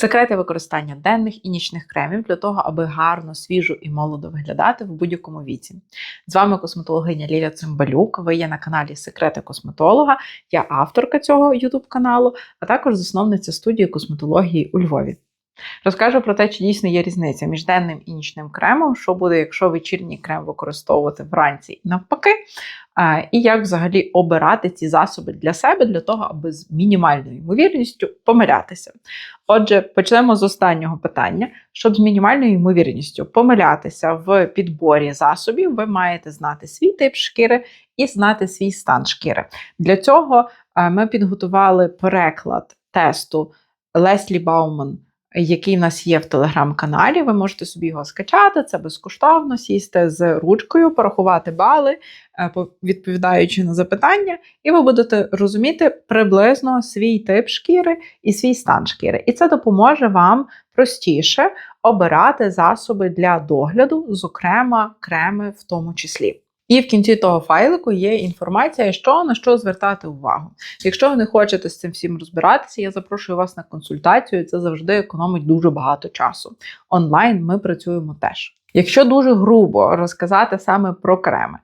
Секрети використання денних і нічних кремів для того, аби гарно, свіжо і молодо виглядати в будь-якому віці. З вами косметологиня Ліля Цимбалюк. Ви є на каналі Секрети косметолога. Я авторка цього YouTube каналу, а також засновниця студії косметології у Львові. Розкажу про те, чи дійсно є різниця між денним і нічним кремом, що буде, якщо вечірній крем використовувати вранці і навпаки, і як взагалі обирати ці засоби для себе, для того, аби з мінімальною ймовірністю помилятися. Отже, почнемо з останнього питання. Щоб з мінімальною ймовірністю помилятися в підборі засобів, ви маєте знати свій тип шкіри і знати свій стан шкіри. Для цього ми підготували переклад тесту Леслі Бауман який в нас є в телеграм-каналі. Ви можете собі його скачати, це безкоштовно, сісти з ручкою, порахувати бали, е, відповідаючи на запитання, і ви будете розуміти приблизно свій тип шкіри і свій стан шкіри. І це допоможе вам простіше обирати засоби для догляду, зокрема креми в тому числі. І в кінці того файлику є інформація, що на що звертати увагу. Якщо ви не хочете з цим всім розбиратися, я запрошую вас на консультацію. Це завжди економить дуже багато часу. Онлайн ми працюємо теж. Якщо дуже грубо розказати саме про креми,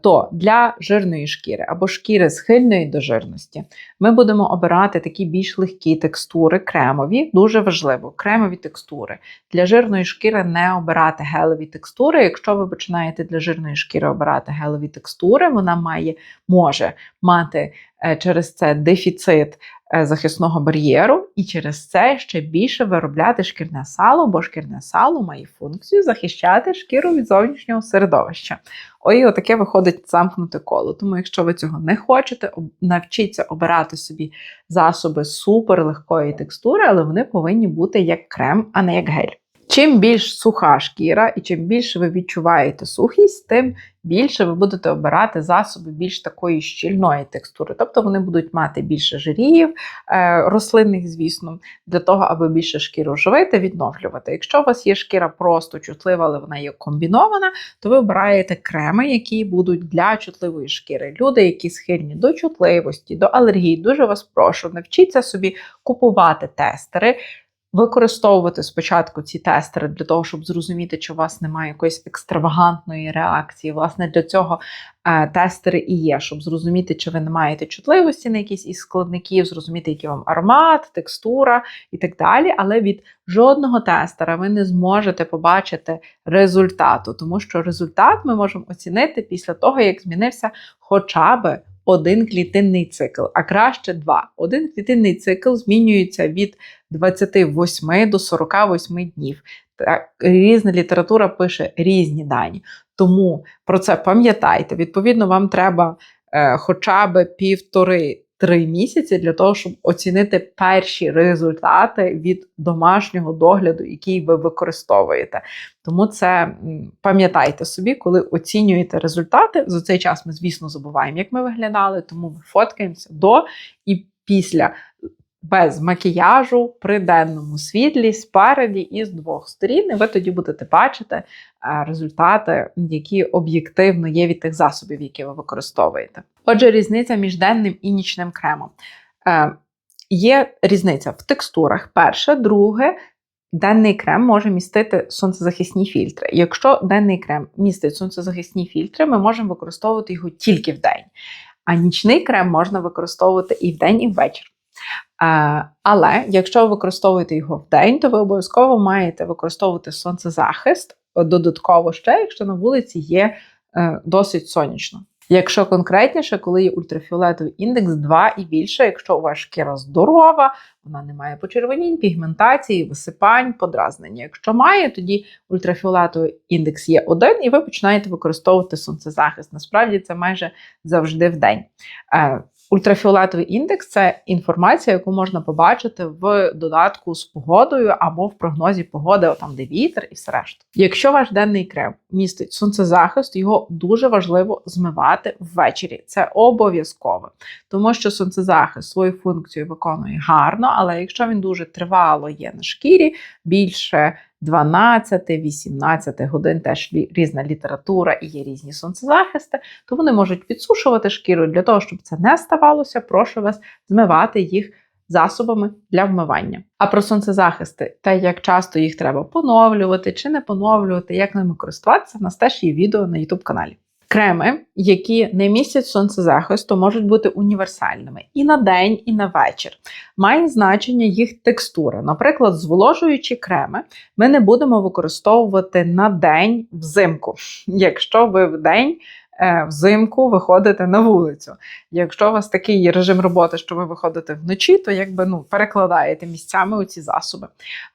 то для жирної шкіри або шкіри схильної до жирності ми будемо обирати такі більш легкі текстури, кремові, дуже важливо, кремові текстури. Для жирної шкіри не обирати гелеві текстури. Якщо ви починаєте для жирної шкіри обирати гелеві текстури, вона має, може мати е, через це дефіцит Е, захисного бар'єру, і через це ще більше виробляти шкірне сало, бо шкірне сало має функцію захищати шкіру від зовнішнього середовища. Ой, отаке виходить замкнуте коло. Тому, якщо ви цього не хочете, навчіться обирати собі засоби суперлегкої текстури, але вони повинні бути як крем, а не як гель. Чим більш суха шкіра і чим більше ви відчуваєте сухість, тим більше ви будете обирати засоби більш такої щільної текстури. Тобто вони будуть мати більше жирів, е, рослинних, звісно, для того, аби більше шкіру живити, відновлювати. Якщо у вас є шкіра просто чутлива, але вона є комбінована, то ви обираєте креми, які будуть для чутливої шкіри. Люди, які схильні до чутливості, до алергії, дуже вас прошу, навчіться собі купувати тестери використовувати спочатку ці тестери для того, щоб зрозуміти, чи у вас немає якоїсь екстравагантної реакції. Власне, для цього е, тестери і є, щоб зрозуміти, чи ви не маєте чутливості на якісь із складників, зрозуміти, який вам аромат, текстура і так далі. Але від жодного тестера ви не зможете побачити результату, тому що результат ми можемо оцінити після того, як змінився хоча би один клітинний цикл, а краще два. Один клітинний цикл змінюється від 28 до 48 днів. Так, Різна література пише різні дані. Тому про це пам'ятайте. Відповідно, вам треба е, хоча б півтори три місяці для того, щоб оцінити перші результати від домашнього догляду, який ви використовуєте. Тому це пам'ятайте собі, коли оцінюєте результати. За цей час ми, звісно, забуваємо, як ми виглядали, тому ми фоткаємося до і після без макіяжу при денному світлі, спереді і з двох сторін, і ви тоді будете бачити е, результати, які об'єктивно є від тих засобів, які ви використовуєте. Отже, різниця між денним і нічним кремом. Е, є різниця в текстурах. Перше, друге, денний крем може містити сонцезахисні фільтри. Якщо денний крем містить сонцезахисні фільтри, ми можемо використовувати його тільки в день. А нічний крем можна використовувати і вдень, і ввечері. Але якщо ви використовуєте його в день, то ви обов'язково маєте використовувати сонцезахист додатково ще, якщо на вулиці є е, досить сонячно. Якщо конкретніше, коли є ультрафіолетовий індекс 2 і більше, якщо у вас шкіра здорова, вона не має почервонінь, пігментації, висипань, подразнення. Якщо має, тоді ультрафіолетовий індекс є 1, і ви починаєте використовувати сонцезахист. Насправді це майже завжди в день. Ультрафіолетовий індекс це інформація, яку можна побачити в додатку з погодою або в прогнозі погоди, там де вітер і все решта. Якщо ваш денний крем містить сонцезахист, його дуже важливо змивати ввечері. Це обов'язково, тому що сонцезахист свою функцію виконує гарно, але якщо він дуже тривало є на шкірі, більше 12-18 годин теж різна література і є різні сонцезахисти, то вони можуть підсушувати шкіру. Для того, щоб це не ставалося, прошу вас змивати їх засобами для вмивання. А про сонцезахисти та як часто їх треба поновлювати чи не поновлювати, як ними користуватися, в нас теж є відео на YouTube каналі. Креми, які не містять сонцезахисту, можуть бути універсальними і на день, і на вечір. Має значення їх текстура. Наприклад, зволожуючі креми ми не будемо використовувати на день взимку, якщо ви в день взимку виходите на вулицю. Якщо у вас такий режим роботи, що ви виходите вночі, то якби ну перекладаєте місцями оці засоби.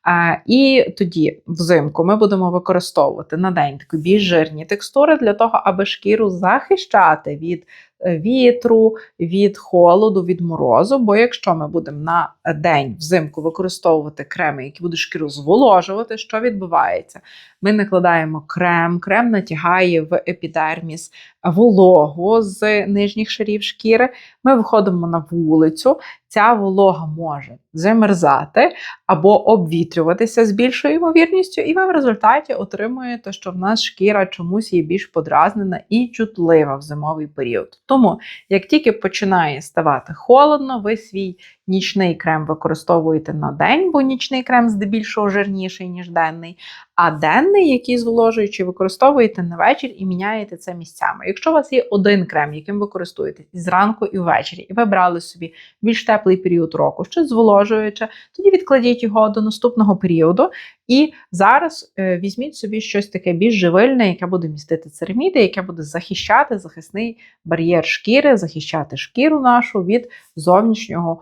Е, і тоді взимку ми будемо використовувати на день такі більш жирні текстури для того, аби шкіру захищати від е, вітру, від холоду, від морозу. Бо якщо ми будемо на день взимку використовувати креми, які будуть шкіру зволожувати, що відбувається? Ми накладаємо крем, крем натягає в епідерміс вологу з нижніх шарів шкіри. Ми виходимо на вулицю. Ця волога може замерзати або обвітрюватися з більшою ймовірністю, і ви в результаті отримуєте, що в нас шкіра чомусь є більш подразнена і чутлива в зимовий період. Тому, як тільки починає ставати холодно, ви свій нічний крем використовуєте на день, бо нічний крем здебільшого жирніший, ніж денний. А денний, який зволожуючий, використовуєте на вечір і міняєте це місцями. Якщо у вас є один крем, яким ви користуєтесь і зранку, і ввечері, і ви брали собі більш теплий період року, щось зволожуюче, тоді відкладіть його до наступного періоду. І зараз е, візьміть собі щось таке більш живильне, яке буде містити цераміди, яке буде захищати захисний бар'єр шкіри, захищати шкіру нашу від зовнішнього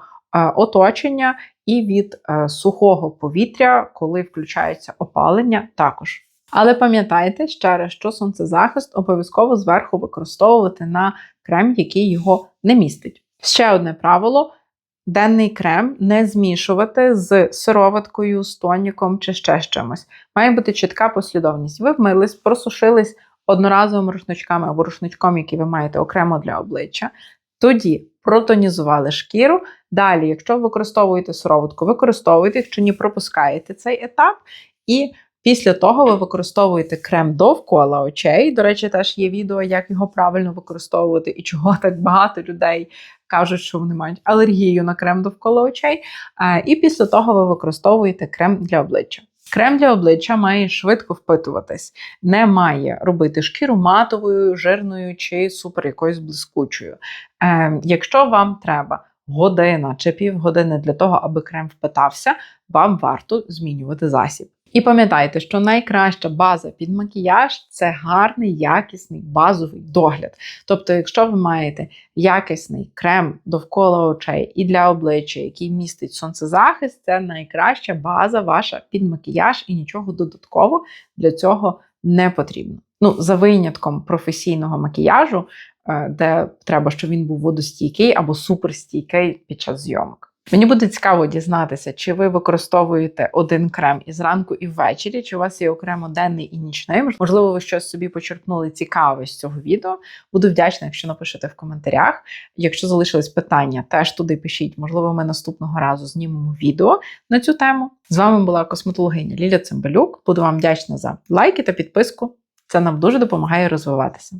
оточення і від е, сухого повітря, коли включається опалення, також. Але пам'ятайте ще раз, що сонцезахист обов'язково зверху використовувати на крем, який його не містить. Ще одне правило: денний крем не змішувати з сироваткою, з тоніком чи ще з чимось. Має бути чітка послідовність. Ви вмились, просушились одноразовими рушничками або рушничком, який ви маєте окремо для обличчя. Тоді протонізували шкіру. Далі, якщо ви використовуєте сироватку, використовуйте, якщо ні, пропускаєте цей етап. І після того ви використовуєте крем довкола очей. До речі, теж є відео, як його правильно використовувати і чого так багато людей кажуть, що вони мають алергію на крем довкола очей. І після того ви використовуєте крем для обличчя. Крем для обличчя має швидко впитуватись, не має робити шкіру матовою, жирною чи супер якоюсь блискучою. Е, Якщо вам треба година чи півгодини для того, аби крем впитався, вам варто змінювати засіб. І пам'ятайте, що найкраща база під макіяж це гарний, якісний базовий догляд. Тобто, якщо ви маєте якісний крем довкола очей і для обличчя, який містить сонцезахист, це найкраща база ваша під макіяж і нічого додатково для цього не потрібно. Ну, за винятком професійного макіяжу, де треба, щоб він був водостійкий або суперстійкий під час зйомок. Мені буде цікаво дізнатися, чи ви використовуєте один крем і зранку, і ввечері, чи у вас є окремо денний і нічний. Можливо, ви щось собі почерпнули цікаве з цього відео. Буду вдячна, якщо напишете в коментарях. Якщо залишились питання, теж туди пишіть. Можливо, ми наступного разу знімемо відео на цю тему. З вами була косметологиня Ліля Цимбалюк. Буду вам вдячна за лайки та підписку. Це нам дуже допомагає розвиватися.